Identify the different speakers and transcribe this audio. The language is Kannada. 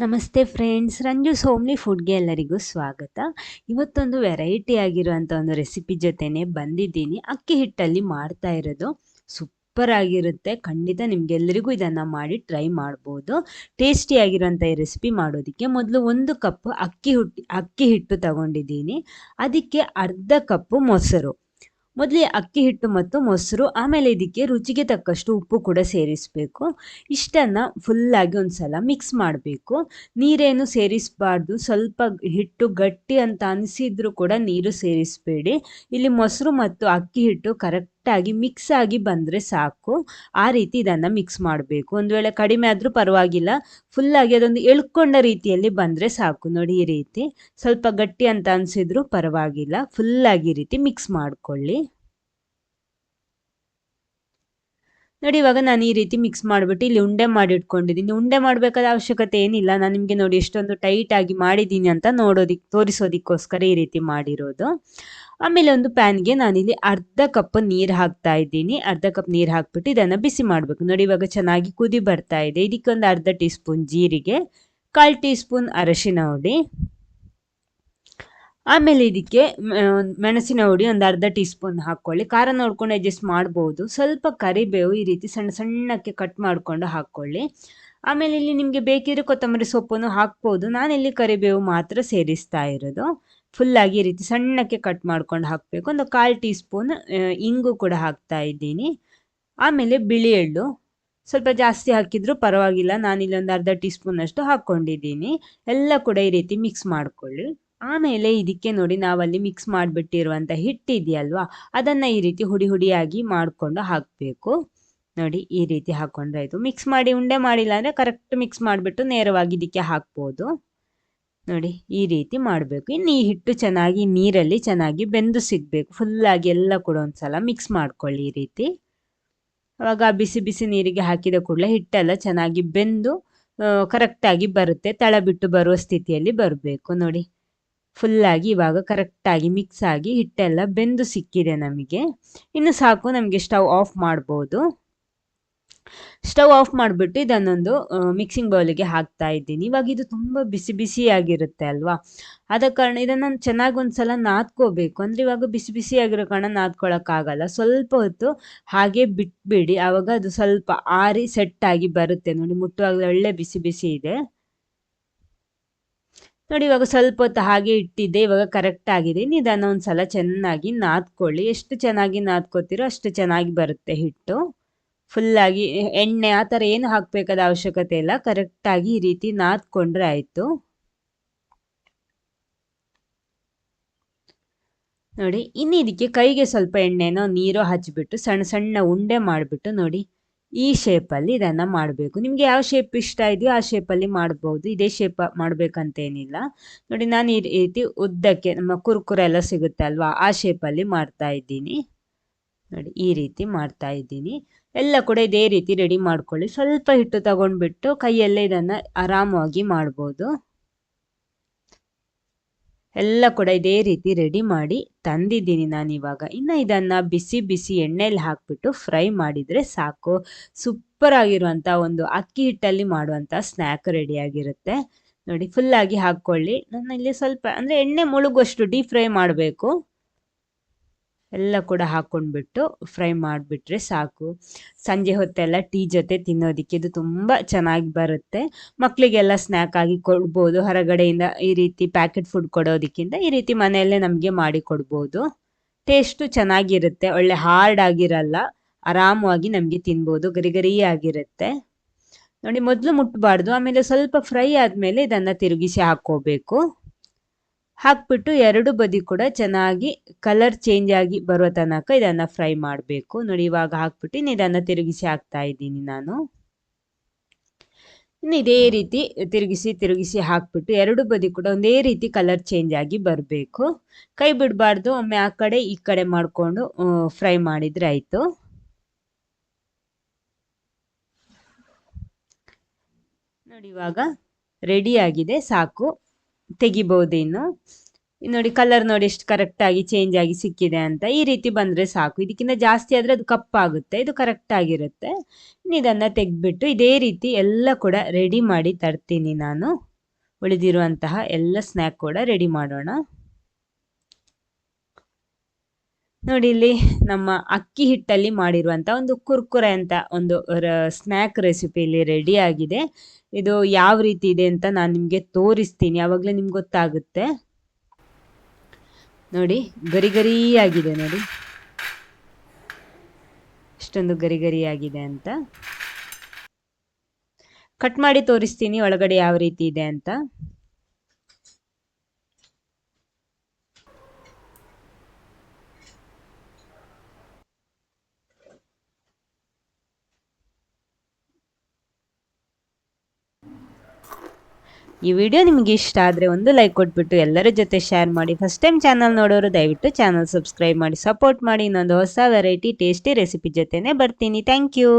Speaker 1: ನಮಸ್ತೆ ಫ್ರೆಂಡ್ಸ್ ರಂಜು ಸೋಮ್ಲಿ ಫುಡ್ಗೆ ಎಲ್ಲರಿಗೂ ಸ್ವಾಗತ. ಇವತ್ತೊಂದು ವೆರೈಟಿ ಆಗಿರುವಂಥ ಒಂದು ರೆಸಿಪಿ ಜೊತೆನೆ ಬಂದಿದ್ದೀನಿ. ಅಕ್ಕಿ ಹಿಟ್ಟಲ್ಲಿ ಮಾಡ್ತಾ ಇರೋದು ಸೂಪರ್ ಆಗಿರುತ್ತೆ. ಖಂಡಿತ ನಿಮಗೆಲ್ಲರಿಗೂ ಇದನ್ನು ಮಾಡಿ ಟ್ರೈ ಮಾಡ್ಬೋದು. ಟೇಸ್ಟಿ ಆಗಿರುವಂಥ ಈ ರೆಸಿಪಿ ಮಾಡೋದಕ್ಕೆ ಮೊದಲು ಒಂದು ಕಪ್ ಅಕ್ಕಿ ಹುಟ್ಟಿ ಅಕ್ಕಿ ಹಿಟ್ಟು ತಗೊಂಡಿದ್ದೀನಿ. ಅದಕ್ಕೆ ಅರ್ಧ ಕಪ್ಪು ಮೊಸರು. ಮೊದಲೇ ಅಕ್ಕಿ ಹಿಟ್ಟು ಮತ್ತು ಮೊಸರು, ಆಮೇಲೆ ಇದಕ್ಕೆ ರುಚಿಗೆ ತಕ್ಕಷ್ಟು ಉಪ್ಪು ಕೂಡ ಸೇರಿಸಬೇಕು. ಇಷ್ಟನ್ನು ಫುಲ್ಲಾಗಿ ಒಂದು ಸಲ ಮಿಕ್ಸ್ ಮಾಡಬೇಕು. ನೀರೇನು ಸೇರಿಸಬಾರ್ದು, ಸ್ವಲ್ಪ ಹಿಟ್ಟು ಗಟ್ಟಿ ಅಂತ ಅನಿಸಿದ್ರು ಕೂಡ ನೀರು ಸೇರಿಸಬೇಡಿ. ಇಲ್ಲಿ ಮೊಸರು ಮತ್ತು ಅಕ್ಕಿ ಹಿಟ್ಟು ಕರೆಕ್ಟಾಗಿ ಮಿಕ್ಸ್ ಆಗಿ ಬಂದರೆ ಸಾಕು. ಆ ರೀತಿ ಇದನ್ನು ಮಿಕ್ಸ್ ಮಾಡಬೇಕು. ಒಂದು ವೇಳೆ ಕಡಿಮೆ ಆದರೂ ಪರವಾಗಿಲ್ಲ ಫುಲ್ಲಾಗಿ ಅದೊಂದು ಎಳ್ಕೊಂಡ ರೀತಿಯಲ್ಲಿ ಬಂದರೆ ಸಾಕು. ನೋಡಿ ಈ ರೀತಿ. ಸ್ವಲ್ಪ ಗಟ್ಟಿ ಅಂತ ಅನಿಸಿದ್ರೂ ಪರವಾಗಿಲ್ಲ. ಫುಲ್ಲಾಗಿ ಈ ರೀತಿ ಮಿಕ್ಸ್ ಮಾಡಿಕೊಳ್ಳಿ. ನೋಡಿ ಇವಾಗ ನಾನು ಈ ರೀತಿ ಮಿಕ್ಸ್ ಮಾಡಿಬಿಟ್ಟು ಇಲ್ಲಿ ಉಂಡೆ ಮಾಡಿ ಇಟ್ಕೊಂಡಿದ್ದೀನಿ ಉಂಡೆ ಮಾಡಬೇಕಾದ ಅವಶ್ಯಕತೆ ಏನಿಲ್ಲ. ನಾನು ನಿಮಗೆ ನೋಡಿ ಎಷ್ಟೊಂದು ಟೈಟ್ ಆಗಿ ಮಾಡಿದ್ದೀನಿ ಅಂತ ನೋಡೋದಿಕ್, ತೋರಿಸೋದಕ್ಕೋಸ್ಕರ ಈ ರೀತಿ ಮಾಡಿರೋದು. ಆಮೇಲೆ ಒಂದು ಪ್ಯಾನ್ಗೆ ನಾನಿಲ್ಲಿ ಅರ್ಧ ಕಪ್ ನೀರು ಹಾಕ್ತಾ ಇದ್ದೀನಿ. ಅರ್ಧ ಕಪ್ ನೀರು ಹಾಕ್ಬಿಟ್ಟು ಇದನ್ನು ಬಿಸಿ ಮಾಡಬೇಕು. ನೋಡಿ ಇವಾಗ ಚೆನ್ನಾಗಿ ಕುದಿ ಬರ್ತಾ ಇದೆ. ಇದಕ್ಕೊಂದು ಅರ್ಧ ಟೀ ಸ್ಪೂನ್ ಜೀರಿಗೆ, ಕಾಲು ಟೀ ಸ್ಪೂನ್ ಅರಶಿನ ಹುಡಿ. ಆಮೇಲೆ ಇದಕ್ಕೆ ಮೆಣಸಿನ ಹುಡಿ ಒಂದು ಅರ್ಧ ಟೀ ಸ್ಪೂನ್ ಹಾಕ್ಕೊಳ್ಳಿ. ಖಾರ ನೋಡ್ಕೊಂಡು ಅಡ್ಜಸ್ಟ್ ಮಾಡ್ಬೋದು. ಸ್ವಲ್ಪ ಕರಿಬೇವು ಈ ರೀತಿ ಸಣ್ಣ ಸಣ್ಣಕ್ಕೆ ಕಟ್ ಮಾಡಿಕೊಂಡು ಹಾಕ್ಕೊಳ್ಳಿ. ಆಮೇಲೆ ಇಲ್ಲಿ ನಿಮಗೆ ಬೇಕಿದ್ರೆ ಕೊತ್ತಂಬರಿ ಸೊಪ್ಪನ್ನು ಹಾಕ್ಬೋದು. ನಾನಿಲ್ಲಿ ಕರಿಬೇವು ಮಾತ್ರ ಸೇರಿಸ್ತಾ ಇರೋದು. ಫುಲ್ಲಾಗಿ ಈ ರೀತಿ ಸಣ್ಣಕ್ಕೆ ಕಟ್ ಮಾಡ್ಕೊಂಡು ಹಾಕಬೇಕು. ಒಂದು ಕಾಲು ಟೀ ಸ್ಪೂನ್ ಇಂಗು ಕೂಡ ಹಾಕ್ತಾ ಇದ್ದೀನಿ. ಆಮೇಲೆ ಬಿಳಿ ಎಳ್ಳು. ಸ್ವಲ್ಪ ಜಾಸ್ತಿ ಹಾಕಿದ್ರು ಪರವಾಗಿಲ್ಲ. ನಾನಿಲ್ಲಿ ಒಂದು ಅರ್ಧ ಟೀ ಸ್ಪೂನ್ ಅಷ್ಟು ಹಾಕ್ಕೊಂಡಿದ್ದೀನಿ. ಎಲ್ಲ ಕೂಡ ಈ ರೀತಿ ಮಿಕ್ಸ್ ಮಾಡ್ಕೊಳ್ಳಿ. ಆಮೇಲೆ ಇದಕ್ಕೆ ನೋಡಿ ನಾವಲ್ಲಿ ಮಿಕ್ಸ್ ಮಾಡಿಬಿಟ್ಟಿರುವಂಥ ಹಿಟ್ಟಿದೆಯಲ್ವಾ ಅದನ್ನು ಈ ರೀತಿ ಹುಡಿ ಹುಡಿಯಾಗಿ ಮಾಡಿಕೊಂಡು ಹಾಕಬೇಕು. ನೋಡಿ, ಈ ರೀತಿ ಹಾಕ್ಕೊಂಡ್ರೆ ಆಯಿತು ಮಿಕ್ಸ್ ಮಾಡಿ ಉಂಡೆ ಮಾಡಿಲ್ಲ ಅಂದರೆ ಕರೆಕ್ಟ್ ಮಿಕ್ಸ್ ಮಾಡಿಬಿಟ್ಟು ನೇರವಾಗಿ ಇದಕ್ಕೆ ಹಾಕ್ಬೋದು. ನೋಡಿ, ಈ ರೀತಿ ಮಾಡಬೇಕು. ಇನ್ನು ಈ ಹಿಟ್ಟು ಚೆನ್ನಾಗಿ, ನೀರಲ್ಲಿ ಚೆನ್ನಾಗಿ ಬೆಂದು ಸಿಗಬೇಕು. ಫುಲ್ಲಾಗಿ ಎಲ್ಲ ಕೂಡ ಒಂದು ಸಲ ಮಿಕ್ಸ್ ಮಾಡ್ಕೊಳ್ಳಿ ಈ ರೀತಿ. ಅವಾಗ ಬಿಸಿ ಬಿಸಿ ನೀರಿಗೆ ಹಾಕಿದ ಕೂಡಲೇ ಹಿಟ್ಟೆಲ್ಲ ಚೆನ್ನಾಗಿ ಬೆಂದು ಕರೆಕ್ಟಾಗಿ ಬರುತ್ತೆ. ತಳ ಬಿಟ್ಟು ಬರುವ ಸ್ಥಿತಿಯಲ್ಲಿ ಬರಬೇಕು. ನೋಡಿ ಫುಲ್ಲಾಗಿ ಇವಾಗ ಕರೆಕ್ಟಾಗಿ ಮಿಕ್ಸ್ ಆಗಿ ಹಿಟ್ಟೆಲ್ಲ ಬೆಂದು ಸಿಕ್ಕಿದೆ ನಮಗೆ. ಇನ್ನು ಸಾಕು, ನಮಗೆ ಸ್ಟವ್ ಆಫ್ ಮಾಡ್ಬೋದು. ಸ್ಟವ್ ಆಫ್ ಮಾಡಿಬಿಟ್ಟು ಇದನ್ನೊಂದು ಮಿಕ್ಸಿಂಗ್ ಬೌಲಿಗೆ ಹಾಕ್ತಾ ಇದ್ದೀನಿ. ಇವಾಗ ಇದು ತುಂಬ ಬಿಸಿ ಬಿಸಿಯಾಗಿರುತ್ತೆ ಅಲ್ವಾ? ಆದ ಕಾರಣ ಇದನ್ನು ಚೆನ್ನಾಗಿ ಒಂದು ಸಲ ನಾದ್ಕೋಬೇಕು. ಅಂದರೆ ಇವಾಗ ಬಿಸಿ ಬಿಸಿಯಾಗಿರೋ ಕಾರಣ ನಾದ್ಕೊಳಕ್ಕಾಗಲ್ಲ. ಸ್ವಲ್ಪ ಹೊತ್ತು ಹಾಗೆ ಬಿಟ್ಬಿಡಿ. ಆವಾಗ ಅದು ಸ್ವಲ್ಪ ಆರಿ ಸೆಟ್ ಆಗಿ ಬರುತ್ತೆ. ನೋಡಿ ಮುಟ್ಟುವಾಗಲೇ ಒಳ್ಳೆ ಬಿಸಿ ಬಿಸಿ ಇದೆ. ನೋಡಿ, ಇವಾಗ ಸ್ವಲ್ಪ ಹೊತ್ತು ಹಾಗೆ ಇಟ್ಟಿದ್ದೆ. ಇವಾಗ ಕರೆಕ್ಟ್ ಆಗಿದೆ. ನಿಧಾನ ಒಂದು ಸಲ ಚೆನ್ನಾಗಿ ನಾದ್ಕೊಳ್ಳಿ. ಎಷ್ಟು ಚೆನ್ನಾಗಿ ನಾದ್ಕೋತೀರೋ ಅಷ್ಟು ಚೆನ್ನಾಗಿ ಬರುತ್ತೆ ಹಿಟ್ಟು. ಫುಲ್ಲಾಗಿ ಎಣ್ಣೆ ಆ ಥರ ಏನು ಹಾಕಬೇಕಾದ ಅವಶ್ಯಕತೆ ಇಲ್ಲ. ಕರೆಕ್ಟಾಗಿ ಈ ರೀತಿ ನಾದ್ಕೊಂಡ್ರೆ ಆಯಿತು. ನೋಡಿ, ಇನ್ನು ಇದಕ್ಕೆ ಕೈಗೆ ಸ್ವಲ್ಪ ಎಣ್ಣೆನೋ ನೀರೋ ಹಚ್ಚಿಬಿಟ್ಟು ಸಣ್ಣ ಸಣ್ಣ ಉಂಡೆ ಮಾಡಿಬಿಟ್ಟು ನೋಡಿ, ಈ ಶೇಪಲ್ಲಿ ಇದನ್ನು ಮಾಡಬೇಕು. ನಿಮಗೆ ಯಾವ ಶೇಪ್ ಇಷ್ಟ ಇದೆಯೋ ಆ ಶೇಪಲ್ಲಿ ಮಾಡ್ಬೋದು. ಇದೇ ಶೇಪ್ ಮಾಡಬೇಕಂತೇನಿಲ್ಲ. ನೋಡಿ, ನಾನು ಈ ರೀತಿ ಉದ್ದಕ್ಕೆ ನಮ್ಮ ಕುರ್ಕುರ ಎಲ್ಲ ಸಿಗುತ್ತೆ ಅಲ್ವಾ? ಆ ಶೇಪಲ್ಲಿ ಮಾಡ್ತಾ ಇದ್ದೀನಿ. ನೋಡಿ, ಈ ರೀತಿ ಮಾಡ್ತಾ ಇದ್ದೀನಿ. ಎಲ್ಲ ಕೂಡ ಇದೇ ರೀತಿ ರೆಡಿ ಮಾಡ್ಕೊಳ್ಳಿ. ಸ್ವಲ್ಪ ಹಿಟ್ಟು ತಗೊಂಡ್ಬಿಟ್ಟು ಕೈಯಲ್ಲೇ ಇದನ್ನು ಆರಾಮವಾಗಿ ಮಾಡ್ಬೋದು. ಎಲ್ಲ ಕೂಡ ಇದೇ ರೀತಿ ರೆಡಿ ಮಾಡಿ ತಂದಿದ್ದೀನಿ ನಾನು ಇವಾಗ. ಇನ್ನು ಇದನ್ನು ಬಿಸಿ ಬಿಸಿ ಎಣ್ಣೆಯಲ್ಲಿ ಹಾಕ್ಬಿಟ್ಟು ಫ್ರೈ ಮಾಡಿದರೆ ಸಾಕು. ಸೂಪರ್ ಆಗಿರುವಂಥ ಒಂದು ಅಕ್ಕಿ ಹಿಟ್ಟಲ್ಲಿ ಮಾಡುವಂಥ ಸ್ನ್ಯಾಕ್ ರೆಡಿಯಾಗಿರುತ್ತೆ ನೋಡಿ ಫುಲ್ಲಾಗಿ ಹಾಕ್ಕೊಳ್ಳಿ. ನಾನು ಇಲ್ಲಿ ಸ್ವಲ್ಪ ಅಂದರೆ ಎಣ್ಣೆ ಮುಳುಗುವಷ್ಟು ಡೀಪ್ ಫ್ರೈ ಮಾಡಬೇಕು. ಎಲ್ಲ ಕೂಡ ಹಾಕ್ಕೊಂಡ್ಬಿಟ್ಟು ಫ್ರೈ ಮಾಡಿಬಿಟ್ರೆ ಸಾಕು. ಸಂಜೆ ಹೊತ್ತೆಲ್ಲ ಟೀ ಜೊತೆ ತಿನ್ನೋದಕ್ಕೆ ಇದು ತುಂಬ ಚೆನ್ನಾಗಿ ಬರುತ್ತೆ. ಮಕ್ಕಳಿಗೆಲ್ಲ ಸ್ನ್ಯಾಕ್ ಆಗಿ ಕೊಡ್ಬೋದು. ಹೊರಗಡೆಯಿಂದ ಈ ರೀತಿ ಪ್ಯಾಕೆಟ್ ಫುಡ್ ಕೊಡೋದಕ್ಕಿಂತ ಈ ರೀತಿ ಮನೆಯಲ್ಲೇ ನಮಗೆ ಮಾಡಿ ಕೊಡ್ಬೋದು. ಟೇಸ್ಟು ಚೆನ್ನಾಗಿರುತ್ತೆ. ಒಳ್ಳೆ ಹಾರ್ಡ್ ಆಗಿರಲ್ಲ. ಆರಾಮವಾಗಿ ನಮಗೆ ತಿನ್ಬೋದು. ಗರಿ ಗರಿ ಆಗಿರುತ್ತೆ. ನೋಡಿ, ಮೊದಲು ಮುಟ್ಟಬಾರ್ದು ಆಮೇಲೆ ಸ್ವಲ್ಪ ಫ್ರೈ ಆದಮೇಲೆ ಇದನ್ನು ತಿರುಗಿಸಿ ಹಾಕ್ಕೋಬೇಕು. ಹಾಕ್ಬಿಟ್ಟು ಎರಡು ಬದಿ ಕೂಡ ಚೆನ್ನಾಗಿ ಕಲರ್ ಚೇಂಜ್ ಆಗಿ ಬರೋ ತನಕ ಇದನ್ನು ಫ್ರೈ ಮಾಡಬೇಕು. ನೋಡಿ, ಇವಾಗ ಹಾಕ್ಬಿಟ್ಟು ಇದನ್ನು ತಿರುಗಿಸಿ ಹಾಕ್ತಾ ಇದ್ದೀನಿ ನಾನು. ಇನ್ನು ಇದೇ ರೀತಿ ತಿರುಗಿಸಿ ತಿರುಗಿಸಿ ಹಾಕ್ಬಿಟ್ಟು ಎರಡು ಬದಿ ಕೂಡ ಒಂದೇ ರೀತಿ ಕಲರ್ ಚೇಂಜ್ ಆಗಿ ಬರಬೇಕು. ಕೈ ಬಿಡಬಾರ್ದು, ಒಮ್ಮೆ ಆ ಕಡೆ, ಈ ಕಡೆ ಮಾಡಿಕೊಂಡು ಫ್ರೈ ಮಾಡಿದರೆ ಆಯಿತು. ನೋಡಿ, ಇವಾಗ ರೆಡಿ ಆಗಿದೆ, ಸಾಕು. ತೆಗಿಬೋದು ಇನ್ನು? ನೋಡಿ ಕಲರ್ ನೋಡಿ ಎಷ್ಟು ಕರೆಕ್ಟಾಗಿ ಚೇಂಜ್ ಆಗಿ ಸಿಕ್ಕಿದೆ ಅಂತ ಈ ರೀತಿ ಬಂದರೆ ಸಾಕು. ಇದಕ್ಕಿಂತ ಜಾಸ್ತಿ ಆದರೆ ಅದು ಕಪ್ಪಾಗುತ್ತೆ ಇದು ಕರೆಕ್ಟ್ ಆಗಿರುತ್ತೆ. ಇದನ್ನು ತೆಗೆದ್ಬಿಟ್ಟು ಇದೇ ರೀತಿ ಎಲ್ಲ ಕೂಡ ರೆಡಿ ಮಾಡಿ ತರ್ತೀನಿ ನಾನು. ಉಳಿದಿರುವಂತಹ ಎಲ್ಲ ಸ್ನ್ಯಾಕ್ ಕೂಡ ರೆಡಿ ಮಾಡೋಣ. ನೋಡಿ ಇಲ್ಲಿ ನಮ್ಮ ಅಕ್ಕಿ ಹಿಟ್ಟಲ್ಲಿ ಮಾಡಿರುವಂತ ಒಂದು ಕುರ್ಕುರೆ ಅಂತ ಒಂದು ಸ್ನ್ಯಾಕ್ ರೆಸಿಪಿ ಇಲ್ಲಿ ರೆಡಿ ಆಗಿದೆ. ಇದು ಯಾವ ರೀತಿ ಇದೆ ಅಂತ ನಾನು ನಿಮಗೆ ತೋರಿಸ್ತೀನಿ. ಯಾವಾಗಲೇ ನಿಮ್ಗೆ ಗೊತ್ತಾಗುತ್ತೆ. ನೋಡಿ, ಗರಿ ಗರಿ ಆಗಿದೆ ನೋಡಿ. ಇಷ್ಟೊಂದು ಗರಿ ಗರಿ ಆಗಿದೆ ಅಂತ. ಕಟ್ ಮಾಡಿ ತೋರಿಸ್ತೀನಿ ಒಳಗಡೆ ಯಾವ ರೀತಿ ಇದೆ ಅಂತ. ಈ ವಿಡಿಯೋ ನಿಮಗೆ ಇಷ್ಟ ಆದರೆ ಒಂದು ಲೈಕ್ ಕೊಟ್ಬಿಟ್ಟು ಎಲ್ಲರ ಜೊತೆ ಶೇರ್ ಮಾಡಿ. ಫಸ್ಟ್ ಟೈಮ್ ಚಾನಲ್ ನೋಡೋರು ದಯವಿಟ್ಟು ಚಾನಲ್ ಸಬ್ಸ್ಕ್ರೈಬ್ ಮಾಡಿ. ಸಪೋರ್ಟ್ ಮಾಡಿ. ಇನ್ನೊಂದು ಹೊಸ ವೆರೈಟಿ ಟೇಸ್ಟಿ ರೆಸಿಪಿ ಜೊತೆನೇ ಬರ್ತೀನಿ. Thank you